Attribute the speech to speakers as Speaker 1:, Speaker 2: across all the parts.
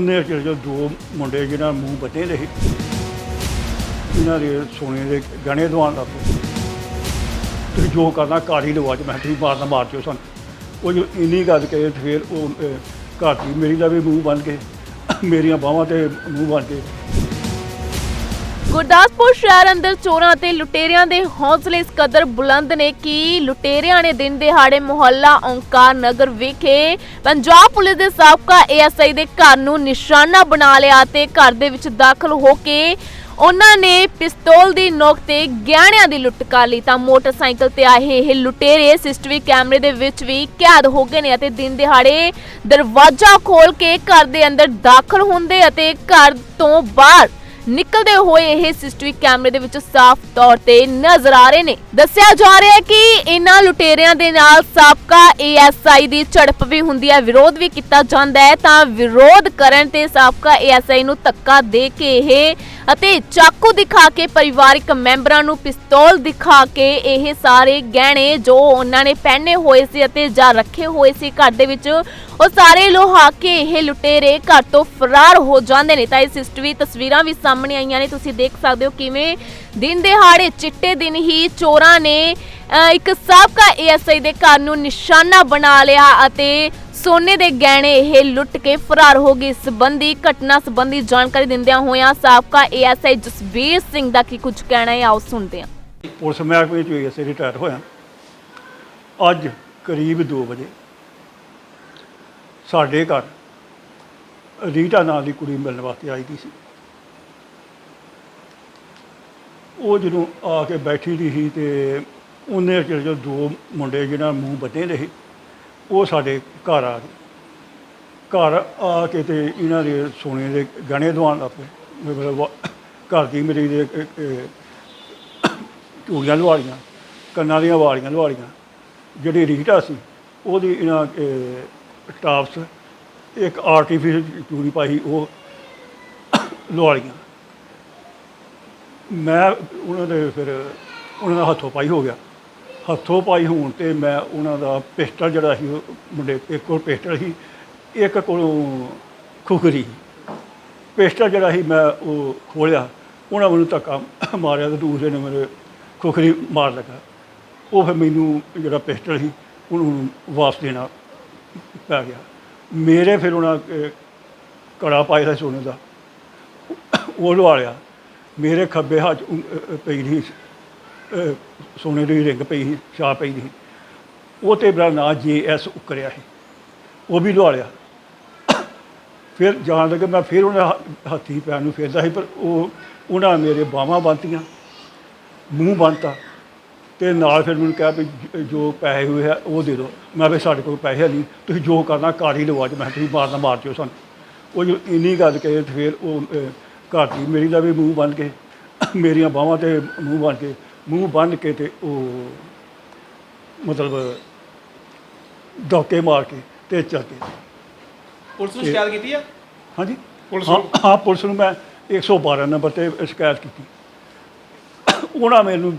Speaker 1: ਉਹਨੇ ਚਿਰ ਜੋ ਦੋ ਮੁੰਡੇ ਜਿਹਨਾਂ ਮੂੰਹ ਬੱਟੇ ਰਹੇ ਇਹਨਾਂ ਦੇ ਸੋਨੇ ਦੇ ਗਹਿਣੇ ਦਵਾਉਣ ਲੱਗ ਪਏ। ਤੁਸੀਂ ਜੋ ਕਰਨਾ ਘਰ ਹੀ ਲਵਾ ਚ ਮੈਂ ਤੁਸੀਂ ਮਾਰਨਾ, ਮਾਰ ਦਿਓ ਸਾਨੂੰ। ਉਹ ਜੋ ਇੰਨੀ ਗੱਲ ਕਹੇ ਫਿਰ ਉਹ ਘਰ ਦੀ ਮੇਰੀ ਦਾ ਵੀ ਮੂੰਹ ਬਣ ਕੇ, ਮੇਰੀਆਂ ਬਾਹਾਂ ਤੇ ਮੂੰਹ ਬਣ ਕੇ
Speaker 2: ਗੁਰਦਾਸਪੁਰ ਸ਼ਹਿਰ ਅੰਦਰ ਚੋਰਾਂ ਅਤੇ ਲੁਟੇਰਿਆਂ ਦੇ ਹੌਸਲੇ ਇਸ ਕਦਰ ਬੁਲੰਦ ਨੇ ਕਿ ਲੁਟੇਰਿਆਂ ਨੇ ਦਿਨ ਦਿਹਾੜੇ ਮੁਹੱਲਾ ਓਂਕਾਰ ਨਗਰ ਵਿਖੇ ਪੰਜਾਬ ਪੁਲਿਸ ਦੇ ਸਾਬਕਾ ਏਐਸਆਈ ਦੇ ਘਰ ਨੂੰ ਨਿਸ਼ਾਨਾ ਬਣਾ ਲਿਆ ਤੇ ਘਰ ਦੇ ਵਿੱਚ ਦਾਖਲ ਹੋ ਕੇ ਉਹਨਾਂ ਨੇ ਪਿਸਤੌਲ ਦੀ ਨੋਕ ਤੇ ਗਹਿਣਿਆਂ ਦੀ ਲੁੱਟ ਕਰ ਲਈ ਤਾਂ ਮੋਟਰਸਾਈਕਲ ਤੇ ਆਏ ਇਹ ਲੁਟੇਰੇ ਸਿਸਟਰੀ ਕੈਮਰੇ ਦੇ ਵਿੱਚ ਵੀ ਕੈਦ ਹੋ ਗਏ ਨੇ ਅਤੇ ਦਿਨ ਦਿਹਾੜੇ ਦਰਵਾਜ਼ਾ ਖੋਲ ਕੇ ਘਰ ਦੇ ਅੰਦਰ ਦਾਖਲ ਹੁੰਦੇ ਅਤੇ ਘਰ ਤੋਂ ਬਾਹਰ ਨਿਕਲਦੇ ਹੋਏ ਇਹ ਸਿਸਟਰੀ ਕੈਮਰੇ ਦੇ ਵਿੱਚ ਸਾਫ਼ ਤੌਰ ਤੇ ਨਜ਼ਰ ਆ ਰਹੇ ਨੇ। ਦੱਸਿਆ ਜਾ ਰਿਹਾ ਹੈ ਕਿ ਇਹਨਾਂ ਲੁਟੇਰਿਆਂ ਦੇ ਨਾਲ ਸਾਬਕਾ ਏਐਸਆਈ ਦੀ ਝੜਪ ਵੀ ਹੁੰਦੀ ਹੈ, ਵਿਰੋਧ ਵੀ ਕੀਤਾ ਜਾਂਦਾ ਹੈ, ਤਾਂ ਵਿਰੋਧ ਕਰਨ ਤੇ ਸਾਬਕਾ ਏਐਸਆਈ ਨੂੰ ਧੱਕਾ ਦੇ ਕੇ ਇਹ ਅਤੇ ਚਾਕੂ ਦਿਖਾ ਕੇ ਪਰਿਵਾਰਿਕ ਮੈਂਬਰਾਂ ਨੂੰ ਪਿਸਤੌਲ ਦਿਖਾ ਕੇ ਇਹ ਸਾਰੇ ਗਹਿਣੇ ਜੋ ਉਹਨਾਂ ਨੇ ਪਹਿਨੇ ਹੋਏ ਸੀ ਅਤੇ ਜਾਂ ਰੱਖੇ ਹੋਏ ਸੀ ਘਰ ਦੇ ਵਿੱਚ ਉਹ ਸਾਰੇ ਲੋਹਾ ਕੇ ਇਹ ਲੁਟੇਰੇ ਘਰ ਤੋਂ ਫਰਾਰ ਹੋ ਜਾਂਦੇ ਨੇ। ਤਾਂ ਇਹ ਸਿਸਟਰੀ ਤਸਵੀਰਾਂ ਵੀ ਸਾਹਮਣੇ ਆਈਆਂ ਨੇ। ਤੁਸੀਂ ਦੇਖ ਸਕਦੇ ਹੋ ਕਿਵੇਂ ਦਿਨ ਦਿਹਾੜੇ, ਚਿੱਟੇ ਦਿਨ ਹੀ ਚੋਰਾਂ ਨੇ ਇੱਕ ਸਾਬਕਾ ਏਐਸਆਈ ਦੇ ਘਰ ਨੂੰ ਨਿਸ਼ਾਨਾ ਬਣਾ ਲਿਆ ਅਤੇ ਸੋਨੇ ਦੇ ਗਹਿਣੇ ਇਹ ਲੁੱਟ ਕੇ ਫਰਾਰ ਹੋ ਗਏ। ਸੰਬੰਧੀ, ਘਟਨਾ ਸੰਬੰਧੀ ਜਾਣਕਾਰੀ ਦਿੰਦਿਆਂ ਹੋਇਆਂ ਸਾਬਕਾ ਏਐਸਆਈ ਜਸਬੀਰ ਸਿੰਘ ਦਾ ਕੀ ਕੁਝ ਕਹਿਣਾ ਹੈ, ਆਓ ਸੁਣਦੇ ਹਾਂ।
Speaker 1: ਪੁਲਿਸ ਮਹਿਕਮੇ ਚੋਂ ਅਸੀਂ ਰਿਟਾਇਰ ਹੋਇਆ ਅੱਜ ਕਰੀਬ 2 ਵਜੇ ਸਾਡੇ ਘਰ ਰੀਟਾ ਨਾਂ ਦੀ ਕੁੜੀ ਮਿਲਣ ਵਾਸਤੇ ਆਈ ਦੀ ਸੀ। ਉਹ ਜਦੋਂ ਆ ਕੇ ਬੈਠੀ ਦੀ ਸੀ ਤੇ ਉਹਨੇ ਚਿਰ ਜੋ ਦੋ ਮੁੰਡੇ ਜਿਹਨਾਂ ਮੂੰਹ ਬੱਟੇ ਦੇ ਉਹ ਸਾਡੇ ਘਰ ਆ ਗਏ। ਘਰ ਆ ਕੇ ਤੇ ਇਹਨਾਂ ਦੇ ਸੋਨੇ ਦੇ ਗਹਿਣੇ ਦਵਾਉਣ ਲੱਗ ਪਏ। ਮਤਲਬ ਘਰ ਦੀ ਮੇਰੀ ਦੇ ਚੂੜੀਆਂ ਲਵਾੜੀਆਂ ਕੰਨਾਂ ਦੀਆਂ ਵਾਲੀਆਂ ਲਵਾੜੀਆਂ ਜਿਹੜੀ ਰੀਟਾ ਸੀ, ਉਹਦੀ ਇਹਨਾਂ ਟਾਪਸ, ਇੱਕ ਆਰਟੀਫੀਸ਼ਲ ਚੂੜੀ ਪਾਈ ਉਹ ਲਵਾਲੀਆਂ ਮੈਂ ਉਹਨਾਂ ਦੇ ਫਿਰ ਉਹਨਾਂ ਦਾ ਹੱਥੋਂ ਪਾਈ ਹੋ ਗਿਆ। ਹੱਥੋਂ ਪਾਈ ਹੋਣ ਤੇ ਮੈਂ ਉਹਨਾਂ ਦਾ ਪਿਸਟਲ ਜਿਹੜਾ ਸੀ, ਉਹ ਮੁੰਡੇ ਇੱਕ ਕੋਲ ਪਿਸਟਲ ਸੀ, ਇੱਕ ਕੋਲੋਂ ਖੁਖਰੀ। ਪਿਸਟਲ ਜਿਹੜਾ ਸੀ ਮੈਂ ਉਹ ਖੋਲਿਆ, ਉਹਨਾਂ ਮੈਨੂੰ ਧੱਕਾ ਮਾਰਿਆ ਤੇ ਦੂਸਰੇ ਨੇ ਮੇਰੇ ਖੁਖਰੀ ਮਾਰ ਲੱਗਾ। ਉਹ ਫਿਰ ਮੈਨੂੰ ਜਿਹੜਾ ਪਿਸਟਲ ਸੀ, ਉਹਨੂੰ ਵਾਪਸ ਦੇਣਾ ਪੈ ਗਿਆ। ਮੇਰੇ ਫਿਰ ਉਹਨਾਂ ਕੜਾ ਪਾਇਆ ਸੀ ਸੋਨੇ ਦਾ। ਉਹ ਲਵਾ ਲਿਆ। ਮੇਰੇ ਖੱਬੇ ਹੱਥ ਪਈ ਦੀ ਸੋਨੇ ਦੀ ਰਿੰਗ ਪਈ ਸੀ ਛਾਪ ਪਈ ਦੀ ਉਹ ਤੇ ਮੇਰਾ ਨਾਂ ਜੇ ਐਸ ਉਕਰਿਆ ਸੀ। ਉਹ ਵੀ ਲਵਾ ਲਿਆ। ਫਿਰ ਜਾਣ ਲੱਗੇ, ਮੈਂ ਫਿਰ ਉਹਨਾਂ ਹ- ਹੱਥੀ ਪੈਰ ਨੂੰ ਫੇਰਦਾ ਸੀ, ਪਰ ਉਹ, ਉਹਨਾਂ ਮੇਰੇ ਬਾਹਾਂ ਬੰਨਤੀਆਂ, ਮੂੰਹ ਬੰਨਤਾ। ਤੇ ਨਾਲ ਫਿਰ ਮੈਨੂੰ ਕਿਹਾ ਵੀ ਜ- ਜੋ ਪੈਸੇ ਹੋਏ ਆ ਉਹ ਦੇ ਦਿਓ। ਮੈਂ ਵੀ ਸਾਡੇ ਕੋਲ ਪੈਸੇ ਨਹੀਂ ਤੁਸੀਂ ਜੋ ਕਰਨਾ ਘਰ ਹੀ ਲਵਾ ਚ ਮੈਂ ਕਿਹਾ ਤੁਸੀਂ ਮਾਰਨਾ ਮਾਰ ਦਿਓ ਸਾਨੂੰ। ਉਹ ਜੋ ਇੰਨੀ ਗੱਲ ਕਹੇ ਤੇ ਫਿਰ ਉਹ ਅਹ, ਘਰ ਦੀ ਮੇਰੀ ਦਾ ਵੀ ਮੂੰਹ ਬੰਨ ਕੇ ਮੇਰੀਆਂ ਬਾਹਾਂ ਤੇ ਮੂੰਹ ਬੰਨ ਕੇ ਮੂੰਹ ਬੰਨ ਕੇ ਤੇ ਉਹ ਮਤਲਬ ਡੋਕੇ ਮਾਰ ਕੇ ਤੇ ਚੱਲ ਗਏ।
Speaker 3: ਪੁਲਿਸ ਨੂੰ ਸ਼ਿਕਾਇਤ ਕੀਤੀ ਆ?
Speaker 1: ਹਾਂਜੀ?
Speaker 3: ਪੁਲਿਸ
Speaker 1: ਹਾਂ
Speaker 3: ਨੂੰ?
Speaker 1: ਹਾਂ ਪੁਲਿਸ ਨੂੰ ਮੈਂ 112 ਨੰਬਰ ਤੇ ਸ਼ਿਕਾਇਤ ਕੀਤੀ। ਉਹਨਾਂ ਮੈਨੂੰ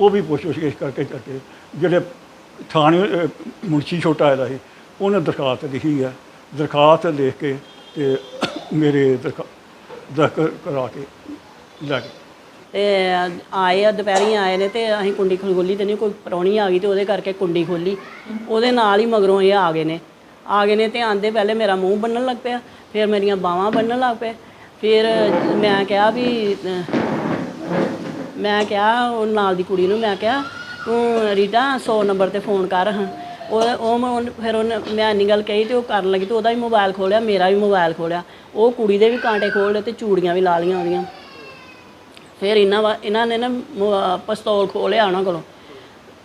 Speaker 1: ਉਹ ਵੀ ਪੁੱਛ ਪੁੱਛ ਕਰਕੇ ਚੱਕੇ ਜਿਹੜੇ ਥਾਣੇ ਮੁਨਸ਼ੀ ਛੋਟਾ ਆਇਆ ਸੀ, ਉਹਨੇ ਦਰਖਾਸਤ ਲਿਖੀ ਹੈ ਦਰਖਾਸਤ ਲਿਖ ਕੇ ਤੇ ਮੇਰੇ ਦਰਖਾ ਦਰਖ ਕਰਾ ਕੇ ਲੈ ਗਏ।
Speaker 4: ਤੇ ਆਏ ਆ, ਦੁਪਹਿਰੀ ਆਏ ਨੇ ਤੇ ਅਸੀਂ ਕੁੰਡੀ ਖੋਲੀ ਤੇ ਨਹੀਂ, ਕੋਈ ਪ੍ਰਾਹੁਣੀ ਆ ਗਈ ਤੇ ਉਹਦੇ ਕਰਕੇ ਕੁੰਡੀ ਖੋਲੀ ਉਹਦੇ ਨਾਲ ਹੀ ਮਗਰੋਂ ਇਹ ਆ ਗਏ ਨੇ। ਆ ਗਏ ਨੇ ਤੇ ਆਂਦੇ ਪਹਿਲੇ ਮੇਰਾ ਮੂੰਹ ਬੰਨਣ ਲੱਗ ਪਿਆ, ਫਿਰ ਮੇਰੀਆਂ ਬਾਹਾਂ ਬੰਨਣ ਲੱਗ ਪਏ। ਫਿਰ ਮੈਂ ਕਿਹਾ ਵੀ ਮੈਂ ਕਿਹਾ, ਉਹ ਨਾਲ ਦੀ ਕੁੜੀ ਨੂੰ ਮੈਂ ਕਿਹਾ, ਤੂੰ ਰੀਟਾ 100 ਨੰਬਰ ਤੇ ਫੋਨ ਕਰ, ਹਾਂ। ਉਹ ਉਹ ਮੈਂ ਫਿਰ ਉਹਨੇ, ਮੈਂ ਇੰਨੀ ਗੱਲ ਕਹੀ ਤੇ ਉਹ ਕਰਨ ਲੱਗੀ ਤੇ ਉਹਦਾ ਵੀ ਮੋਬਾਈਲ ਖੋਲਿਆ, ਮੇਰਾ ਵੀ ਮੋਬਾਈਲ ਖੋਲਿਆ। ਉਹ ਕੁੜੀ ਦੇ ਵੀ ਕਾਂਟੇ ਖੋਲ ਲਏ ਤੇ ਚੂੜੀਆਂ ਵੀ ਲਾ ਲਈਆਂ ਉਹਦੀਆਂ। ਫਿਰ ਇਹਨਾਂ ਵਾ, ਇਹਨਾਂ ਨੇ ਨਾ ਮੋ- ਪਿਸਤੌਲ ਖੋਲਿਆ ਉਹਨਾਂ ਕੋਲੋਂ।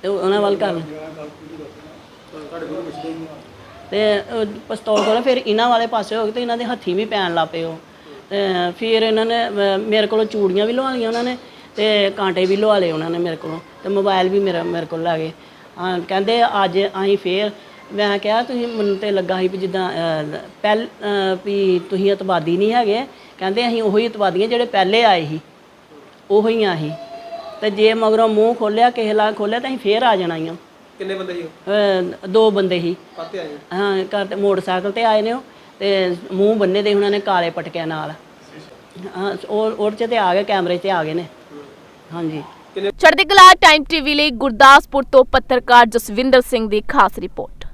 Speaker 4: ਤੇ ਉਹਨਾਂ ਵੱਲ ਕਰ ਤੇ, ਉਹ ਪਿਸਤੌਲ ਕੋਲ ਫਿਰ ਇਹਨਾਂ ਵਾਲੇ ਪਾਸੇ ਹੋ ਗਏ ਤੇ ਇਹਨਾਂ ਦੇ ਹੱਥੀ ਵੀ ਪੈਣ ਲੱਗ ਪਏ ਉਹ। ਅਹ ਫਿਰ ਇਹਨਾਂ ਨੇ, ਅਹ, ਮੇਰੇ ਕੋਲੋਂ ਚੂੜੀਆਂ ਵੀ ਲਵਾ ਲਈਆਂ ਉਹਨਾਂ ਨੇ। ਤੇ ਕਾਂਟੇ ਵੀ ਲਵਾ ਲਏ ਉਹਨਾਂ ਨੇ ਮੇਰੇ ਕੋਲੋਂ ਤੇ ਮੋਬਾਈਲ ਵੀ ਮੇਰਾ ਮੇਰੇ ਕੋਲ ਲੈ ਗਏ। ਹਾਂ ਕਹਿੰਦੇ ਅੱਜ ਅਸੀਂ ਫੇਰ ਮੈਂ ਕਿਹਾ ਤੁਸੀਂ ਮੈਨੂੰ ਤੇ ਲੱਗਾ ਸੀ ਵੀ ਜਿੱਦਾਂ ਅਹ, ਪਹਿਲ ਅਹ, ਵੀ ਤੁਸੀਂ ਇਤਵਾਦੀ ਨਹੀਂ ਹੈਗੇ। ਕਹਿੰਦੇ ਅਸੀਂ ਉਹੀ ਇਤਵਾਦੀਆਂ ਜਿਹੜੇ ਪਹਿਲੇ ਆਏ ਸੀ ਉਹੀ ਆ ਅਸੀਂ। ਤੇ ਜੇ ਮਗਰੋਂ ਮੂੰਹ ਖੋਲਿਆ ਕਿਸੇ ਲਾ ਖੋਲਿਆ ਤਾਂ ਅਸੀਂ ਫੇਰ ਆ ਜਾਣਾ ਹੀ
Speaker 3: ਕਿੰਨੇ ਬੰਦੇ ਸੀ ਉਹ?
Speaker 4: ਦੋ ਬੰਦੇ ਸੀ।
Speaker 3: ਆਏ
Speaker 4: ਹਾਂ ਘਰ ਤੇ ਮੋਟਰਸਾਈਕਲ ਤੇ ਆਏ ਨੇ ਉਹ ਤੇ ਮੂੰਹ ਬੰਨੇ ਦੇ ਉਹਨਾਂ ਨੇ ਕਾਲੇ ਪਟਕਿਆਂ ਨਾਲ। ਹਾਂ ਉਹ ਉਹ 'ਚ ਤੇ ਆ ਗਏ ਕੈਮਰੇ 'ਤੇ ਆ ਗਏ ਨੇ। ਹਾਂਜੀ।
Speaker 2: ਚੜ੍ਹਦੀ ਕਲਾ ਟਾਈਮ ਟੀਵੀ ਲਈ ਗੁਰਦਾਸਪੁਰ ਤੋਂ ਪੱਤਰਕਾਰ ਜਸਵਿੰਦਰ ਸਿੰਘ ਦੀ ਖਾਸ ਰਿਪੋਰਟ।